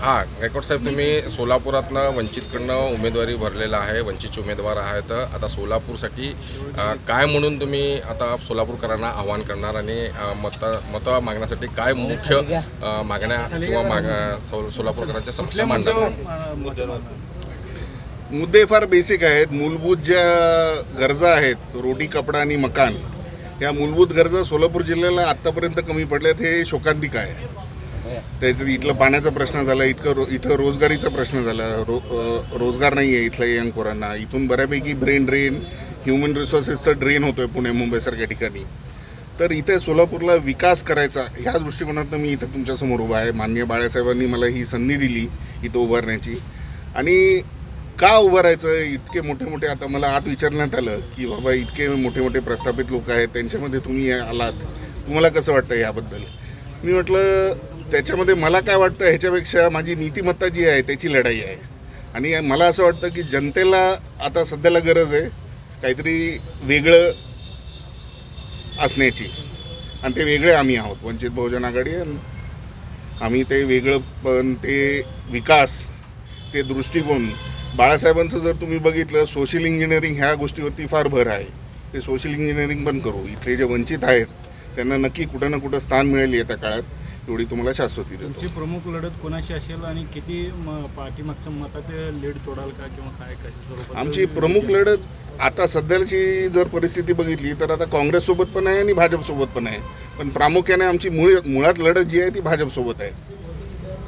हां गायकवाड साहेब तुम्ही सोलापुरातनं वंचितकडनं उमेदवारी भरलेला आहे वंचितचे उमेदवार आहेत. आता सोलापूरसाठी काय म्हणून तुम्ही आता सोलापूरकरांना आव्हान करणार आणि मत मतं मागण्यासाठी काय मुख्य मागण्या किंवा माग सो- सोलापूरकरांच्या समस्या मांडणार? मुद्दे फार बेसिक आहेत. मूलभूत ज्या गरजा आहेत रोटी कपडा आणि मकान या मूलभूत गरजा सोलापूर जिल्ह्याला आत्तापर्यंत कमी पडल्यात हे शोकांतिक आहे. त्याच्यात इथलं पाण्याचा प्रश्न झाला इतकं रो इथं रोजगारीचा प्रश्न झाला. रो रोजगार नाही आहे इथल्या यंग पोरांना. इथून बऱ्यापैकी ब्रेन ड्रेन ह्युमन रिसोर्सेसचं ड्रेन होतो आहे पुणे मुंबईसारख्या ठिकाणी. तर इथे सोलापूरला विकास करायचा ह्या दृष्टिकोनातून मी इथं तुमच्यासमोर उभा आहे. मान्य बाळासाहेबांनी मला ही संधी दिली इथं उभारण्याची. आणि का उभं राहायचं इतके मोठे मोठे आता मला आत विचारण्यात आलं की बाबा इतके मोठे मोठे प्रस्थापित लोक आहेत त्यांच्यामध्ये तुम्ही आलात. तुम्हाला कसं वाटतं याबद्दल? मी म्हटलं त्याच्यामध्ये मला काय वाटतं ह्याच्यापेक्षा माझी नीतिमत्ता जी आहे त्याची लढाई आहे. आणि मला असं वाटतं की जनतेला आता सध्याला गरज आहे काहीतरी वेगळं असण्याची. आणि ते वेगळे आम्ही आहोत वंचित बहुजन आघाडी आणि आम्ही ते वेगळं पण ते विकास ते दृष्टिकोन बाळासाहेबांचं जर तुम्ही बघितलं सोशल इंजिनिअरिंग ह्या गोष्टीवरती फार भर आहे. ते सोशल इंजिनिअरिंग पण करू. इथले जे वंचित आहेत त्यांना नक्की कुठं ना कुठं स्थान मिळेल येत्या काळात. एवढी तुम्हाला शाश्वती देतो. तुमची प्रमुख लढत कोणाशी असेल आणि किती म- पाठीमागचं मताचे लीड तोडाल का किंवा काय कशा स्वरूपात आमची प्रमुख लढत आता सध्याची जर परिस्थिती बघितली तर आता काँग्रेससोबत पण आहे आणि भाजपसोबत पण आहे. पण प्रामुख्याने आमची मूळ मुळात लढत जी आहे ती भाजपसोबत आहे.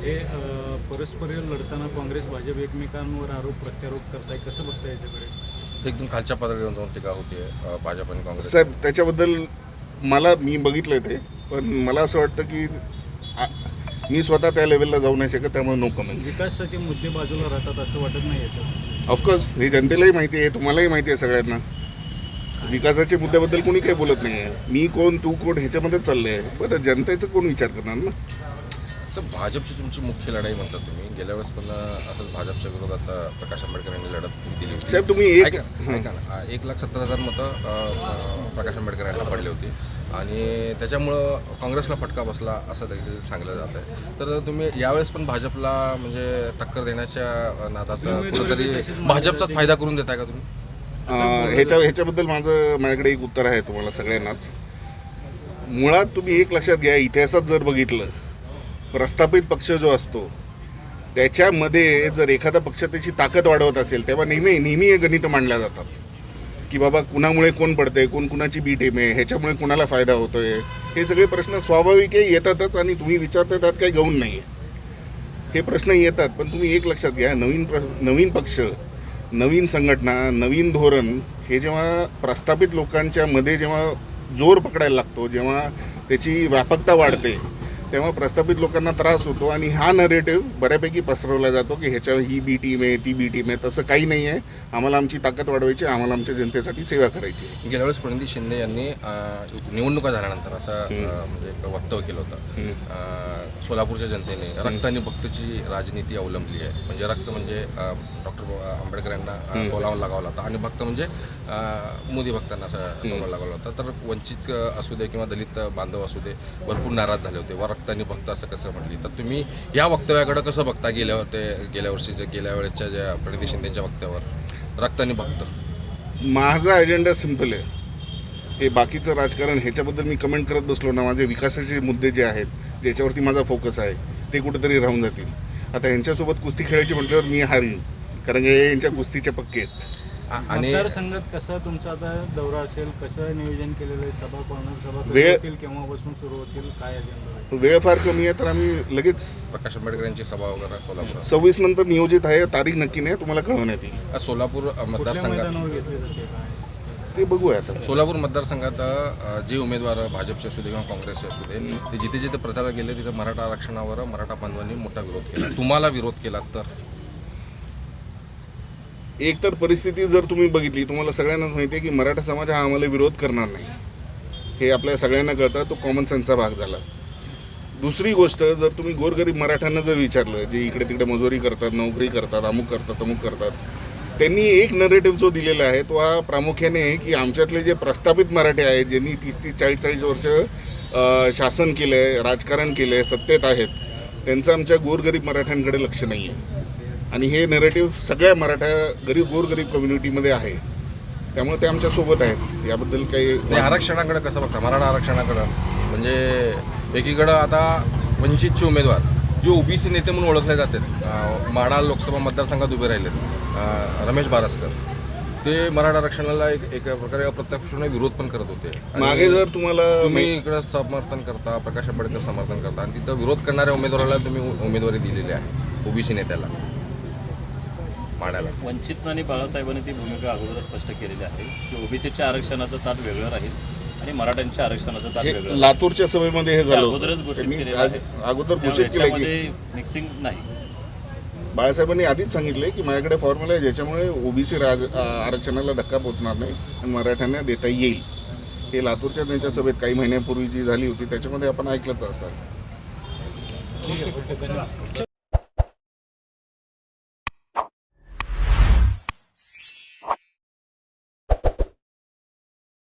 हे अ, परस्पर लढताना काँग्रेस भाजप एकमेकांवर आरोप प्रत्यारोप करताय कसं बघताय याच्याकडे? एकदम खालच्या पातळीवर जाऊन टीका होते अ, भाजप आणि काँग्रेस. साहेब त्याच्याबद्दल मला मी बघितलं ते पण मला असं वाटतं की मी स्वतः त्या लेवलला जाऊ नाही शकत त्यामुळे नो कमेंट्स विकासाचे मुद्दे बाजूला राहतात असं वाटत नाही ऑफकोर्स हे जनतेलाही माहिती आहे तुम्हालाही माहिती आहे सगळ्यांना. विकासाच्या मुद्द्याबद्दल कोणी काही बोलत नाही आहे मी कोण तू कोण ह्याच्यामध्येच चाललं आहे बरं जनतेचं कोण विचार करणार ना? तर भाजपची तुमची मुख्य लढाई म्हणतात तुम्ही. गेल्या वेळेस पण असंच भाजपच्या विरोधात प्रकाश आंबेडकर यांनी लढत दिली होती. साहेब तुम्ही एक एक लाख सत्तर हजार मतं प्रकाश आंबेडकर यांना पडली होती. आणि त्याच्यामुळं काँग्रेसला फटका बसला असं देखील सांगलं जात आहे. तर तुम्ही यावेळेस पण भाजपला म्हणजे टक्कर देण्याच्या नादात कुठंतरी भाजपचाच फायदा करून देताय का तुम्ही? अं, ह्याच्या ह्याच्याबद्दल माझं माझ्याकडे एक उत्तर आहे तुम्हाला सगळ्यांनाच. मुळात तुम्ही एक लक्षात घ्या इतिहासात जर बघितलं प्रस्थापित पक्ष जो असतो त्याच्यामध्ये जर एखादा पक्ष त्याची ताकद वाढवत असेल तेव्हा नेहमी नेहमी हे गणित मांडल्या जातात. की बाबा कुणामुळे कोण पडतंय कोण कुणाची बी टीम आहे ह्याच्यामुळे कुणाला फायदा होतोय? हे सगळे प्रश्न स्वाभाविक आहे येतातच आणि तुम्ही विचारताय त्यात काही गौण नाही आहे हे प्रश्न येतात पण तुम्ही एक लक्षात घ्या नवीन प्र नवीन पक्ष नवीन संघटना नवीन धोरण हे जेव्हा प्रस्थापित लोकांच्या मध्ये जेव्हा जोर पकडायला लागतो जेव्हा त्याची व्यापकता वाढते तेव्हा प्रस्थापित लोकांना त्रास होतो आणि हा नरेटिव्ह बऱ्यापैकी पसरवला जातो की ह्याच्या ही बी टीम आहे ती बी टीम आहे. तसं काही नाही आहे. आम्हाला आमची ताकद वाढवायची आहे, आम्हाला आमच्या जनतेसाठी सेवा करायची आहे. गेल्या वेळेस प्रणिती शिंदे यांनी निवडणुका झाल्यानंतर असं म्हणजे एक वक्तव्य केलं होतं. सोलापूरच्या जनतेने रक्त आणि भक्तची राजनीती अवलंबली आहे. म्हणजे रक्त म्हणजे डॉक्टर आंबेडकर यांना बोलावं लागावला होता आणि भक्त म्हणजे मोदी भक्तांना असं बोलावं लागला होता. तर वंचित असू दे किंवा दलित बांधव असू दे भरपूर नाराज झाले होते. व आणि भक्त असं कसं म्हटली तर तुम्ही या वक्तव्याकडे कसं बघता गेल्यावर ते गेल्या वर्षीच्या गेल्या वेळेसच्या ज्या प्रणिती शिंदेच्या वक्त्यावर रक्त आणि भक्त. माझा अजेंडा सिंपल आहे. हे बाकीचं राजकारण ह्याच्याबद्दल मी कमेंट करत बसलो ना माझे विकासाचे मुद्दे जे आहेत ज्याच्यावरती माझा फोकस आहे ते कुठेतरी राहून जातील. आता यांच्यासोबत कुस्ती खेळायची म्हटल्यावर मी हारीन कारण की हे यांच्या कुस्तीचे पक्के आहेत. आणि मतदारसंघात कसं तुमचा आता दौरा असेल कसं नियोजन केलेलं आहे? सभा कॉर्नर सभा केव्हापासून सुरू होतील? काय अजेंडा वेळ फार कमी आहे तर आम्ही लगेच प्रकाश आंबेडकर यांची सभा वगैरे सोलापूर. सव्वीस नंतर नियोजित आहे तारीख नक्की नाही तुम्हाला कळवण्यात येईल. सोलापूर मतदारसंघात. ते? बघूया आता. सोलापूर मतदारसंघात जे उमेदवार भाजपचे असू दे किंवा काँग्रेसचे असू दे ते जिथे जिथे प्रचार गेले तिथे मराठा आरक्षणावर मराठा बांधवांनी मोठा विरोध केला. तुम्हाला विरोध केला तर? एक तर परिस्थिती जर तुम्ही बघितली तुम्हाला सगळ्यांनाच माहिती आहे की मराठा समाज हा आम्हाला विरोध करणार नाही. हे आपल्या सगळ्यांना कळतं तो कॉमन सेन्सचा भाग झाला. दुसरी गोष्ट जर तुम्ही गोरगरीब मराठ्यांना जर विचारलं जे इकडे तिकडे मजुरी करतात नोकरी करतात अमुक करतात अमुक करतात त्यांनी एक नरेटिव्ह जो दिलेला आहे तो हा प्रामुख्याने की आमच्यातले जे प्रस्थापित मराठे आहेत ज्यांनी तीस तीस चाळीस चाळीस वर्ष शासन केलं आहे राजकारण केलं आहे सत्तेत आहेत त्यांचं आमच्या गोरगरीब मराठ्यांकडे लक्ष नाही आहे आणि हे नेरेटिव्ह सगळ्या मराठा गरीब गोरगरीब कम्युनिटीमध्ये आहे. त्यामुळे ते आमच्यासोबत आहेत. याबद्दल काही म्हणजे आरक्षणाकडे कसं बघता? मराठा आरक्षणाकडं. म्हणजे एकीकडं आता वंचितचे उमेदवार जे ओबीसी नेते म्हणून ओळखले जातात माढा लोकसभा मतदारसंघात उभे राहिलेत रमेश बारसकर. ते मराठा आरक्षणाला एक एका प्रकारे अप्रत्यक्षपणे विरोध पण करत होते. आणि मागे जर तुम्हाला तुम्ही इकडं समर्थन करता प्रकाश आंबेडकर समर्थन करता आणि तिथं विरोध करणाऱ्या उमेदवाराला तुम्ही उमेदवारी दिलेली आहे ओबीसी नेत्याला. माड्याला वंचित आणि बाळासाहेबांनी ती भूमिका अगोदर स्पष्ट केलेली आहे की ओबीसीच्या आरक्षणाचं ताट वेगळं राहील आणि मराठ्यांच्या आरक्षणाचं ताट हे वेगळं राहील. लातूरच्या सभेमध्ये हे झालं होतं. अगोदरच घोषित त्यांनी केलेलं आज- आहे. अगोदर त्यामुळे घोषित केलं की याच्यामध्ये मिक्सिंग नाही बाळासाहेबांनी आधीच सांगितले की माझ्याकडे फॉर्म्युला आहे ज्याच्यामुळे ओबीसी राज आ- आरक्षणाला धक्का पोचणार नाही आणि मराठ्यांना देता येईल हे लातूरच्या त्यांच्या सभेत काही महिन्यापूर्वी जी झाली होती त्याच्यामध्ये आपण ऐकलं तर असाल